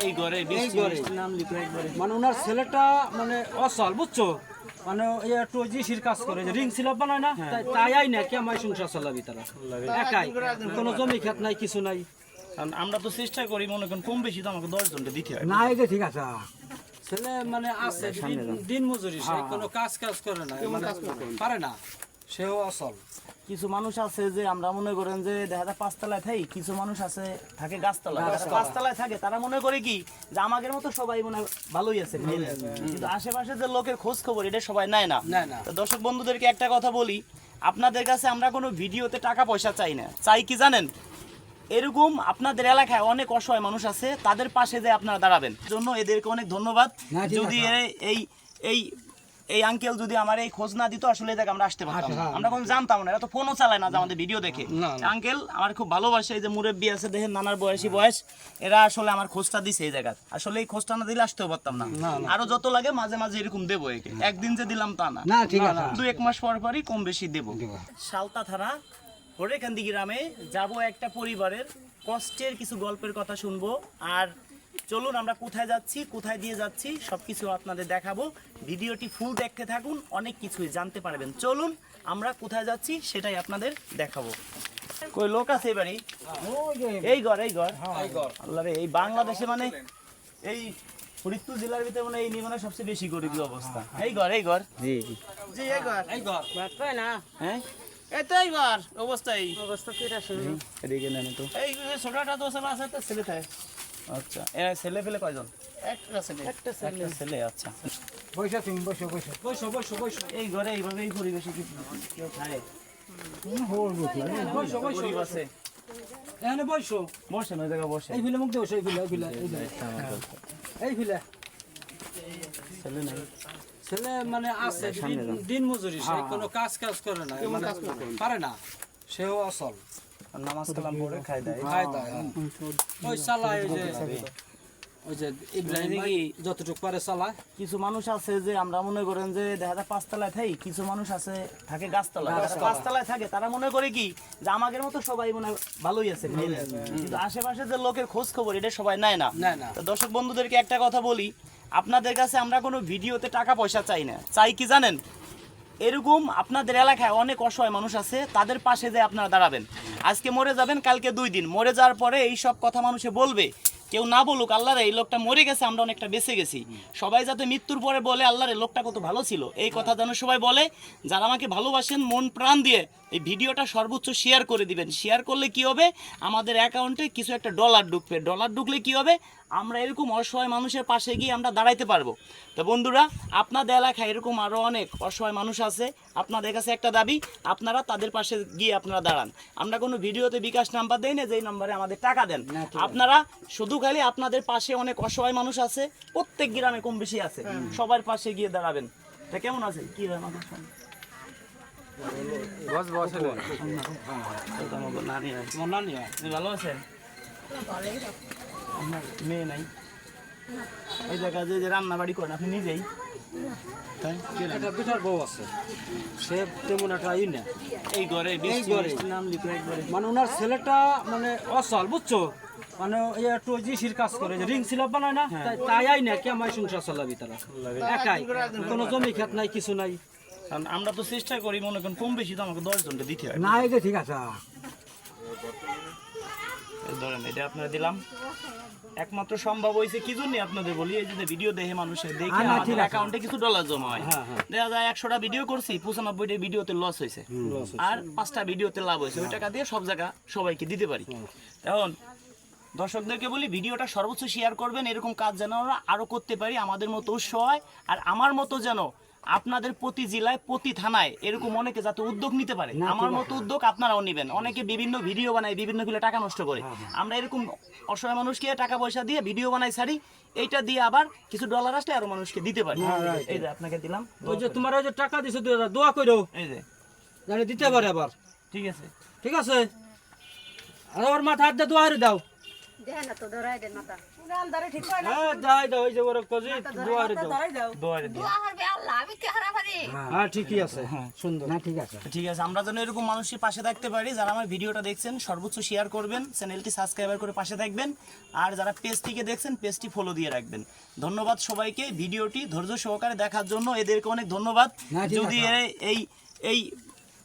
এই ঘরে এই ঘরে। নাম লিখো একবারে মানে ওনার ছেলেটা মানে অসল বুঝছ? মানে একটু জিসির কাজ করে যে রিং সিলাপ বানায় না? হ্যাঁ। তাই আই না কেমাই সংসার চালাবি তারা? একাই কোনো জমি খেত নাই কিছু নাই। কারণ আমরা তো চেষ্টা করি মনে করেন কম বেশি তো আমাকে দশ জনটা দিতে হয়। না ঠিক আছে। ছেলে মানে আছে দিন- মজুরি সে কোনো কাজ কাজ করে না মানে পারে না। সেও অসল। কিছু মানুষ আছে যে আমরা মনে করেন যে দেখা যায় পাঁচতলায় থাই কিছু মানুষ আছে থাকে গাছতলায়। পাঁচতলায় থাকে তারা মনে করে কি যে আমাদের মতো সবাই মনে ভালোই আছে কিন্তু আশেপাশে যে লোকের খোঁজ খবর এটা সবাই নেয় না। তো দর্শক বন্ধুদেরকে একটা কথা বলি আপনাদের কাছে আমরা কোনো ভিডিওতে টাকা পয়সা চাই না। চাই কি জানেন? এরকম আপনাদের এলাকায় অনেক অসহায় মানুষ আছে তাদের পাশে যে আপনারা দাঁড়াবেন। জন্য এদেরকে অনেক ধন্যবাদ। যদি এই এই এই আঙ্কেল যদি আমার এই খোঁজ না দিত আসলে দেখ আমরা আসতে পারতাম না। হ্যাঁ। আমরা কোনো জানতাম না এরা তো ফোনও চালায় না যে আমাদের ভিডিও দেখে। আঙ্কেল আমার খুব ভালোবাসে এই যে মুরব্বী আছে দেখেন নানার বয়সী বয়স এরা আসলে আমার খোঁজটা দিছে এই জায়গায়। আসলে এই খোঁজটা না দিলে আসতেও পারতাম না। আরও যত লাগে মাঝে মাঝে এরকম দেবো একে। একদিন যে দিলাম তা না। না ঠিক আছে। দু এক মাস পর পরই কম বেশি দেবো। সালতা থানা হরেকান্দি গ্রামে যাব একটা পরিবারের কষ্টের কিছু গল্পের কথা শুনব। আর চলুন আমরা কোথায় যাচ্ছি কোথায় দিয়ে যাচ্ছি সবকিছু আপনাদের দেখাবো। ভিডিওটি ফুল দেখতে থাকুন অনেক কিছুই জানতে পারবেন। চলুন আমরা কোথায় যাচ্ছি সেটাই আপনাদের দেখাবো। কই লোক আছে এবারে? এই ঘর এই ঘর। আল্লাহ এই বাংলাদেশে মানে এই ফরিদপুর জেলার ভিতরে মানে এই মানে সবচেয়ে বেশি গরিবী অবস্থা। এই ঘর এই ঘর। জি জি। এই ঘর। এই ঘর। হ্যাঁ? এটাই ঘর। অবস্থাই। অবস্থা কিরা এদিকে নেন তো এই ছোটটা তো সব আছে তো ছেলে থাকে আচ্ছা এ ছেলে ফেলে কয়জন? একটা ছেলে। একটা ছেলে। ছেলে আচ্ছা। বৈশা তুমি বৈশো বৈশো বৈশো বৈশো বৈশো এই ঘরে এইভাবে এই পরিবেশে কি কেউ খায়। বৈশো বৈশো আছে এখানে বৈশো বসেন ওই জায়গায় বসে এই ফিলে মুখ দেবো সেই ফিলে এই ফিলে এই ফিলে। ছেলে নাই। ছেলে মানে আছে দিন- দিন মজুরি সে কোনো কাজ কাজ করে না মানে পারে না। সেও অসল নামাজ কালাম পড়ে খাই দেয়। খায় দায়, হ্যাঁ। ওই চালায় ওই যে ওই যে ইব্রাহিম ভাই যতটুকু পারে চালায় কিছু মানুষ আছে যে আমরা মনে করেন যে দেখা যায় পাঁচতলায় থাই কিছু মানুষ আছে থাকে গাছতলায়। পাঁচতলায় থাকে তারা মনে করে কি যে আমাদের মতো সবাই মনে ভালোই আছে কিন্তু আশেপাশে যে লোকের খোঁজ খবর এটা সবাই নেয় না। নেয় না। তো দর্শক বন্ধুদেরকে একটা কথা বলি আপনাদের কাছে আমরা কোনো ভিডিওতে টাকা পয়সা চাই না। চাই কি জানেন? এরকম আপনাদের এলাকায় অনেক অসহায় মানুষ আছে, তাদের পাশে যে আপনারা দাঁড়াবেন। আজকে মরে যাবেন, কালকে দুই দিন। মরে যাওয়ার পরে এই সব কথা মানুষে বলবে। কেউ না বলুক, আল্লাহরে, এই লোকটা মরে গেছে, আমরা অনেকটা বেঁচে গেছি। সবাই যাতে মৃত্যুর পরে বলে, আল্লাহরে লোকটা কত ভালো ছিল। এই কথা যেন সবাই বলে। যারা আমাকে ভালোবাসেন, মন প্রাণ দিয়ে এই ভিডিওটা সর্বোচ্চ শেয়ার করে দিবেন। শেয়ার করলে কি হবে? আমাদের অ্যাকাউন্টে কিছু একটা ডলার ঢুকবে। ডলার ঢুকলে কি হবে? আমরা এরকম অসহায় মানুষের পাশে গিয়ে আমরা দাঁড়াইতে পারব। তো বন্ধুরা আপনাদের এলাকায় এরকম আরও অনেক অসহায় মানুষ আছে। আপনাদের কাছে একটা দাবি আপনারা তাদের পাশে গিয়ে আপনারা দাঁড়ান। আমরা কোনো ভিডিওতে বিকাশ নাম্বার দেই না যেই নাম্বারে আমাদের টাকা দেন। আপনারা শুধু খালি আপনাদের পাশে অনেক অসহায় মানুষ আছে প্রত্যেক গ্রামে কম বেশি আছে। সবার পাশে গিয়ে দাঁড়াবেন। তা কেমন আছে কি হয়? বস বস নানি আছে। তোমার নানি হয় ভালো আছেন? আপনার মেয়ে নাই। এই জায়গা যে যে রান্না বাড়ি করেন আপনি নিজেই। তাই? কি একটা বিটার বউ আছে। সে তেমন একটা ই না। এই ঘরে এই ঘরে। নাম লিখো একবারে মানে ওনার ছেলেটা মানে অসল বুঝছ? মানে কাজ করে রিং সিলাপ বানায় না তাই তাই আই না কেমাই সংসার চালাবি তারা? একাই। কোনো জমি খেত নাই কিছু নাই। কারণ আমরা তো চেষ্টা করি মনে করেন কম বেশি তো আমাকে দশ জনটা দিতে হয়। না এই যে ঠিক আছে। এই ধরেন এটা আপনারা দিলাম। একমাত্র সম্ভব হয়েছে কি জন্য আপনাদের বলি? এই যে ভিডিও দেখে মানুষের দেখে আমাদের অ্যাকাউন্টে কিছু ডলার জমা হয়। হ্যাঁ, হ্যাঁ। দেখা যায় একশোটা ভিডিও করছি পঁচানব্বইটা ভিডিওতে লস হয়েছে। আর পাঁচটা ভিডিওতে লাভ হয়েছে। ওই টাকা দিয়ে সব জায়গা সবাইকে দিতে পারি। এখন দর্শকদেরকে বলি ভিডিওটা সর্বোচ্চ শেয়ার করবেন। এরকম কাজ যেন আমরা আরও করতে পারি। আমাদের মতো উৎসাহ হয়। আর আমার মতো যেন আপনাদের প্রতি জেলায় প্রতি থানায় এরকম অনেকে যাতে উদ্যোগ নিতে পারে। আমার মতো উদ্যোগ আপনারাও নেবেন। অনেকে বিভিন্ন ভিডিও বানায় বিভিন্ন ফিলে টাকা নষ্ট করে। আমরা এরকম অসহায় মানুষকে টাকা পয়সা দিয়ে ভিডিও বানাই ছাড়ি এইটা দিয়ে আবার কিছু ডলার আসলে আরও মানুষকে দিতে পারি। এই যে আপনাকে দিলাম ওই যে তোমার ওই যে টাকা দিছে দুই হাজার দোয়া করো এই যে। জানি দিতে পারে আবার। ঠিক আছে। ঠিক আছে? আর ওর মাথা হাত দিয়ে দোয়া দাও। দেখেন না তো ধরাই দেন মাথা। হ্যাঁ যাই দাও ওই যে ওরা কজি দুয়ারে দাও। দোয়ারে দিয়ে। হ্যাঁ ঠিকই আছে। হ্যাঁ। সুন্দর। না ঠিক আছে। ঠিক আছে আমরা যেন এরকম মানুষের পাশে থাকতে পারি যারা আমার ভিডিওটা দেখছেন সর্বোচ্চ শেয়ার করবেন চ্যানেলটি সাবস্ক্রাইবার করে পাশে থাকবেন আর যারা পেজটিকে দেখছেন পেজটি ফলো দিয়ে রাখবেন। ধন্যবাদ সবাইকে ভিডিওটি ধৈর্য সহকারে দেখার জন্য এদেরকে অনেক ধন্যবাদ। যদি এ- এই এই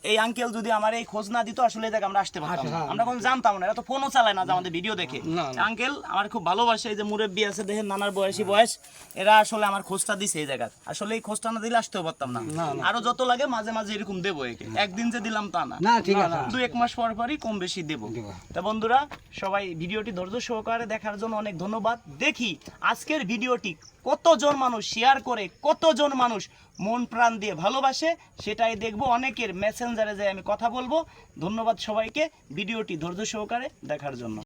এই আঙ্কেল যদি আমার এই খোঁজ না দিত আসলে দেখ আমরা আসতে পারতাম না। আমরা কোনো জানতাম না এরা তো ফোনও চালায় না যে আমাদের ভিডিও দেখে। আঙ্কেল আমার খুব ভালোবাসে এই যে মুরব্বী আছে দেখেন নানার বয়সী বয়স এরা আসলে আমার খোঁজটা দিছে এই জায়গায়। আসলে এই খোঁজটা না দিলে আসতেও পারতাম না। আরও যত লাগে মাঝে মাঝে এরকম দেবো একে। একদিন যে দিলাম তা না। না ঠিক আছে। দু এক মাস পর পরই কম বেশি দেবো। তা বন্ধুরা সবাই ভিডিওটি ধৈর্য সহকারে দেখার জন্য অনেক ধন্যবাদ। দেখি আজকের ভিডিওটি কতজন মানুষ শেয়ার করে, কতজন মানুষ মন প্রাণ দিয়ে ভালোবাসে, সেটাই দেখব। অনেকের মেসেঞ্জারে যায় আমি কথা বলব। ধন্যবাদ সবাইকে। ভিডিওটি ধৈর্য সহকারে দেখার জন্য।